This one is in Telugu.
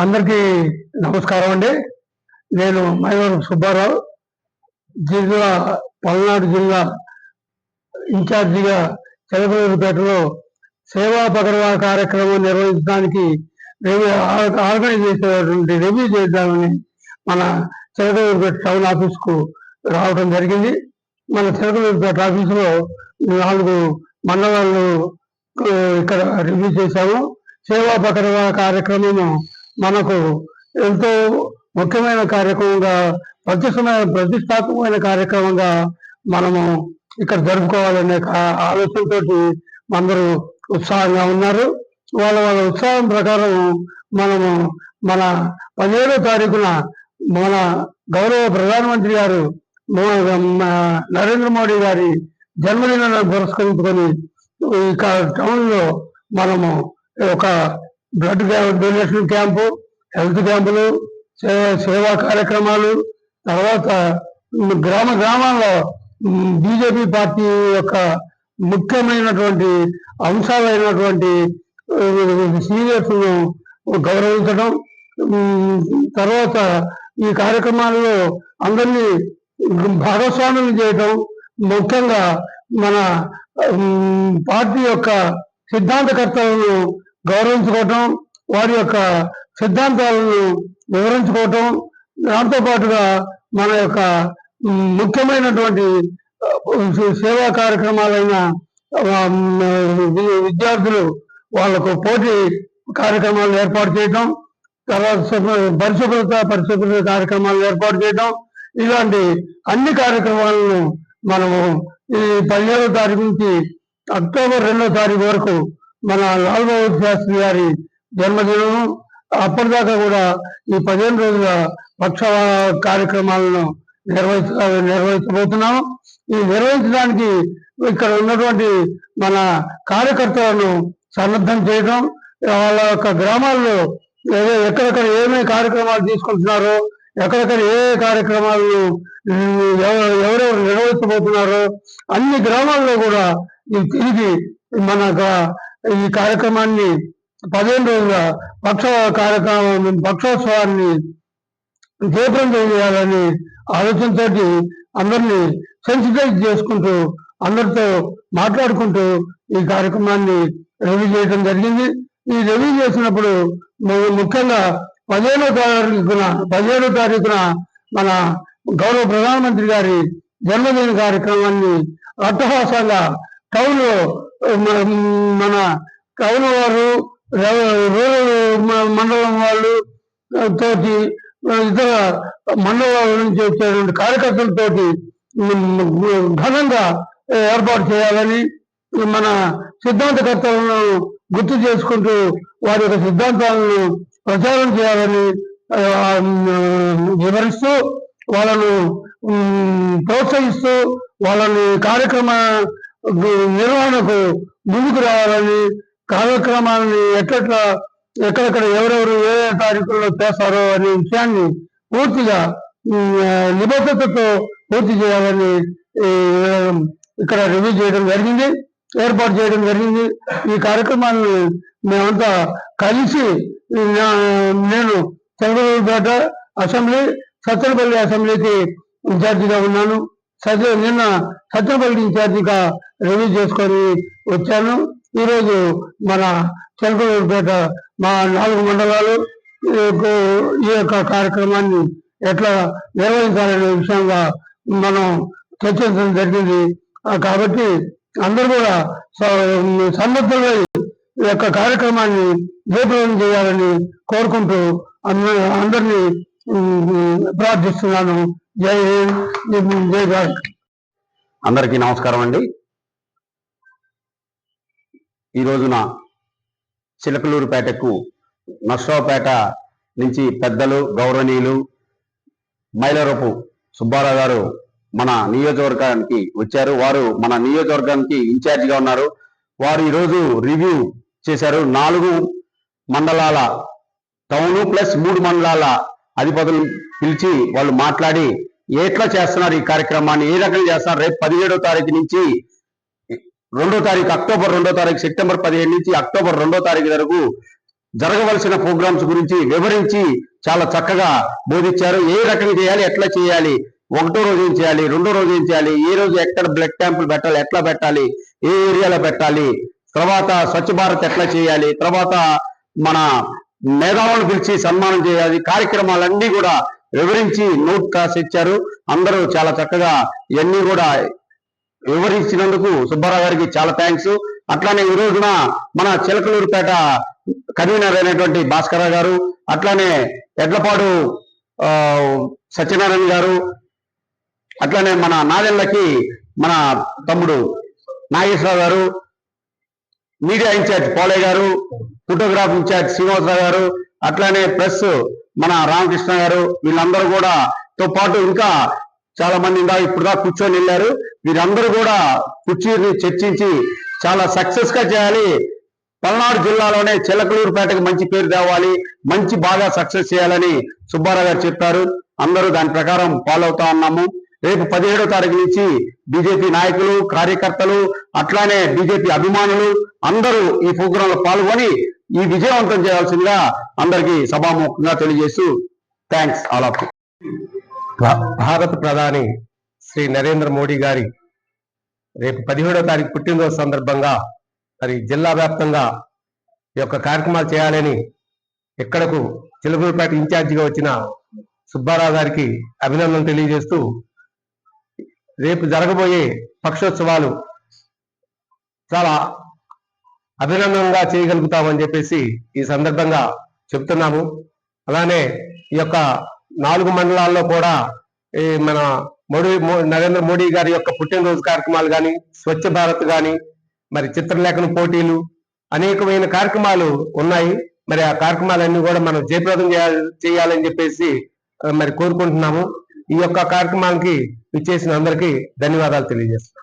అందరికీ నమస్కారం అండి. నేను మైవరం సుబ్బారావు జిల్లా పల్నాడు జిల్లా ఇన్ఛార్జిగా చెలకలూరుపేటలో సేవా పగర్వా కార్యక్రమం నిర్వహించడానికి రివ్యూ ఆర్గనైజ్ చేసేటువంటి రెవ్యూ చేద్దామని మన చెలకలూరుపేట టౌన్ ఆఫీస్కు రావడం జరిగింది. మన చెలకలూరుపేట ఆఫీసులో నాలుగు మండలాలు ఇక్కడ రివ్యూ చేశాము. సేవా పకర్వా కార్యక్రమము మనకు ఎంతో ముఖ్యమైన కార్యక్రమంగా ప్రతిష్టమైన ప్రతిష్టాత్మకమైన కార్యక్రమంగా మనము ఇక్కడ జరుపుకోవాలనే ఆలోచనతో ఆలోచనతోటి అందరూ ఉత్సాహంగా ఉన్నారు. వాళ్ళ వాళ్ళ ఉత్సాహం ప్రకారం మనము మన పదిహేడో తారీఖున మన గౌరవ ప్రధానమంత్రి గారు నరేంద్ర మోడీ గారి జన్మదినాన్ని పురస్కరించుకొని ఇక్కడ టౌన్లో మనము ఒక బ్లడ్ డొనేషన్ క్యాంపు హెల్త్ క్యాంపులు సే- సేవా కార్యక్రమాలు తర్వాత గ్రామ గ్రామాల్లో బీజేపీ పార్టీ యొక్క ముఖ్యమైనటువంటి అంశాలైనటువంటి సీనియర్స్ను గౌరవించడం తర్వాత ఈ కార్యక్రమాల్లో అందరినీ భాగస్వామ్యం చేయటం ముఖ్యంగా మన పార్టీ యొక్క సిద్ధాంతకర్తలను గౌరవించుకోవటం వారి యొక్క సిద్ధాంతాలను వివరించుకోవటం దాంతో పాటుగా మన యొక్క ముఖ్యమైనటువంటి సేవా కార్యక్రమాలైన వి- విద్యార్థులు వాళ్ళకు పోటీ కార్యక్రమాలు ఏర్పాటు చేయటం తర్వాత శుభ్ర- పరిశుభ్రత పరిశుభ్రత కార్యక్రమాలు ఏర్పాటు చేయటం ఇలాంటి అన్ని కార్యక్రమాలను మనము ఈ పదిహేడో తారీఖు నుంచి అక్టోబర్ రెండో తారీఖు వరకు మన లాల్ బహదూర్ శాస్త్రి గారి జన్మదినం అప్పటిదాకా కూడా ఈ పదిహేను రోజుల పక్ష కార్యక్రమాలను నిర్వహించ నిర్వహించబోతున్నాం ఈ నిర్వహించడానికి ఇక్కడ ఉన్నటువంటి మన కార్యకర్తలను సన్నద్ధం చేయడం వాళ్ళ యొక్క గ్రామాల్లో ఏదో ఎక్కడెక్కడ ఏమేమి కార్యక్రమాలు తీసుకుంటున్నారో ఎక్కడెక్కడ ఏ కార్యక్రమాలను ఎవరెవరు నిర్వహించబోతున్నారో అన్ని గ్రామాల్లో కూడా ఈ తిరిగి మన ఈ కార్యక్రమాన్ని పదిహేను రోజుల పక్ష కార్యక్రమం పక్షోత్సవాన్ని తీవ్రం చేయాలని ఆలోచనతో అందరినీ సెన్సిటైజ్ చేసుకుంటూ అందరితో మాట్లాడుకుంటూ ఈ కార్యక్రమాన్ని రివ్యూ చేయడం జరిగింది. ఈ రివ్యూ చేసినప్పుడు ముఖ్యంగా పదిహేనో తారీఖున పదిహేడో తారీఖున మన గౌరవ ప్రధానమంత్రి గారి జన్మదిన కార్యక్రమాన్ని అట్టహాసంగా టౌన్లో మన టౌన్ వారు ర- రూరల్ మండలం వాళ్ళు తోటి ఇతర మండలాల నుంచి వచ్చేటువంటి కార్యకర్తలతోటి ఘనంగా ఏర్పాటు చేయాలని మన సిద్ధాంతకర్తలను గుర్తు చేసుకుంటూ వారి యొక్క సిద్ధాంతాలను ప్రచారం చేయాలని వివరిస్తూ వాళ్ళను ప్రోత్సహిస్తూ వాళ్ళని కార్యక్రమ నిర్వహణకు ముందుకు రావాలని కార్యక్రమాలని ఎట్లెట్లా ఎక్కడెక్కడ ఎవరెవరు ఏ ఏ తారీఖుల్లో చేస్తారో అనే విషయాన్ని పూర్తిగా నిబద్ధతతో పూర్తి చేయాలని ఇక్కడ రివ్యూ చేయడం జరిగింది ఏర్పాటు చేయడం జరిగింది. ఈ కార్యక్రమాన్ని మేమంతా కలిసి నా- నేను చంద్రబాబుపేట అసెంబ్లీ సత్తెనపల్లి అసెంబ్లీకి ఇన్ఛార్జిగా ఉన్నాను. సత్య నిన్న సత్తెనపల్లి ఇన్ఛార్జిగా రివ్యూ చేసుకొని వచ్చాను. ఈరోజు మన చంద్రబాబుపేట మా నాలుగు మండలాలు ఈ యొక్క- కార్యక్రమాన్ని ఎట్లా నిర్వహించాలనే విషయంగా మనం చర్చించడం జరిగింది. కాబట్టి అందరూ కూడా స- సన్నద్ధమై ఈ యొక్క కార్యక్రమాన్ని జయప్రదం చేయాలని కోరుకుంటూ అందరినీ ప్రార్థిస్తున్నాను. జై హింద్ జై భారత్. అందరికీ నమస్కారం అండి. ఈ రోజున చిలకలూరుపేటకు నర్సరావుపేట నుంచి పెద్దలు గౌరవనీయులు మైలరపు సుబ్బారావు గారు మన నియోజకవర్గానికి వచ్చారు. వారు మన నియోజకవర్గానికి ఇన్ఛార్జిగా ఉన్నారు. వారు ఈరోజు రివ్యూ చేశారు. నాలుగు మండలాల టౌను ప్లస్ మూడు మండలాల అధిపతులు పిలిచి వాళ్ళు మాట్లాడి ఎట్లా చేస్తున్నారు ఈ కార్యక్రమాన్ని? ఏ రకంగా చేస్తున్నారు? రేపు పదిహేడో తారీఖు నుంచి రెండో తారీఖు అక్టోబర్ రెండో తారీఖు సెప్టెంబర్ పదిహేను నుంచి అక్టోబర్ రెండో తారీఖు వరకు జరగవలసిన ప్రోగ్రామ్స్ గురించి వివరించి చాలా చక్కగా బోధించారు. ఏ రకంగా చేయాలి ఎట్లా చేయాలి ఒకటో రోజు ఏం చేయాలి రెండో రోజు ఏం చేయాలి ఏ రోజు ఎక్కడ బ్లడ్ క్యాంపులు పెట్టాలి ఎట్లా పెట్టాలి ఏ ఏరియాలో పెట్టాలి తర్వాత స్వచ్ఛ భారత్ ఎట్లా చేయాలి తర్వాత మన మేధావులను పిలిచి సన్మానం చేయాలి కార్యక్రమాలన్నీ కూడా వివరించి నోట్ కాసి ఇచ్చారు. అందరూ చాలా చక్కగా ఇవన్నీ కూడా వివరించినందుకు సుబ్బారావు గారికి చాలా థ్యాంక్స్ అట్లానే ఈ రోజున మన చిలకలూరుపేట కన్వీనర్ అయినటువంటి భాస్కర గారు అట్లానే ఎడ్లపాడు ఆ, సత్యనారాయణ గారు అట్లానే మన నాదెళ్ళకి మన తమ్ముడు నాగేశ్వరరావు గారు మీడియా ఇన్ఛార్జ్ పోలే గారు ఫోటోగ్రాఫ్ ఇన్ఛార్జ్ శ్రీనివాసరావు గారు అట్లానే ప్రెస్ మన రామకృష్ణ గారు వీళ్ళందరూ కూడా తో పాటు ఇంకా చాలా మంది ఇందా ఇప్పుడు కూర్చొని వెళ్ళారు. వీరందరూ కూడా కుర్చీని చర్చించి చాలా సక్సెస్గా చేయాలి. పల్నాడు జిల్లాలోనే చిలకలూరుపేటకు మంచి పేరు తేవాలి. మంచి బాగా సక్సెస్ చేయాలని సుబ్బారావు గారు చెప్పారు. అందరూ దాని ప్రకారం ఫాలో అవుతా ఉన్నాము. రేపు పదిహేడో తారీఖు నుంచి బీజేపీ నాయకులు కార్యకర్తలు అట్లానే బీజేపీ అభిమానులు అందరూ ఈ ప్రోగ్రాంలో పాల్గొని ఈ విజయవంతం చేయాల్సిందిగా అందరికీ సభాముఖంగా తెలియజేస్తూ థ్యాంక్స్ ఆల్ ఆఫ్ భారత ప్రధాని శ్రీ నరేంద్ర మోడీ గారి రేపు పదిహేడో తారీఖు పుట్టినరోజు సందర్భంగా మరి జిల్లా వ్యాప్తంగా ఈ యొక్క కార్యక్రమాలు చేయాలని ఇక్కడకు చిలుకూరుపేట ఇన్ఛార్జిగా వచ్చిన సుబ్బారావు గారికి అభినందనలు తెలియజేస్తూ రేపు జరగబోయే పక్షోత్సవాలు చాలా అభినందనంగా చేయగలుగుతామని చెప్పేసి ఈ సందర్భంగా చెప్తున్నాము. అలానే ఈ యొక్క నాలుగు మండలాల్లో కూడా ఈ మన మోడీ మో- నరేంద్ర మోడీ గారి యొక్క పుట్టినరోజు కార్యక్రమాలు కానీ స్వచ్ఛ భారత్ కానీ మరి చిత్రలేఖన పోటీలు అనేకమైన కార్యక్రమాలు ఉన్నాయి. మరి ఆ కార్యక్రమాలన్నీ కూడా మనం జయప్రదం చేయాలి చేయాలని చెప్పేసి మరి కోరుకుంటున్నాము. ఈ యొక్క కార్యక్రమానికి ఇచ్చేసిన అందరికీ ధన్యవాదాలు తెలియజేస్తాం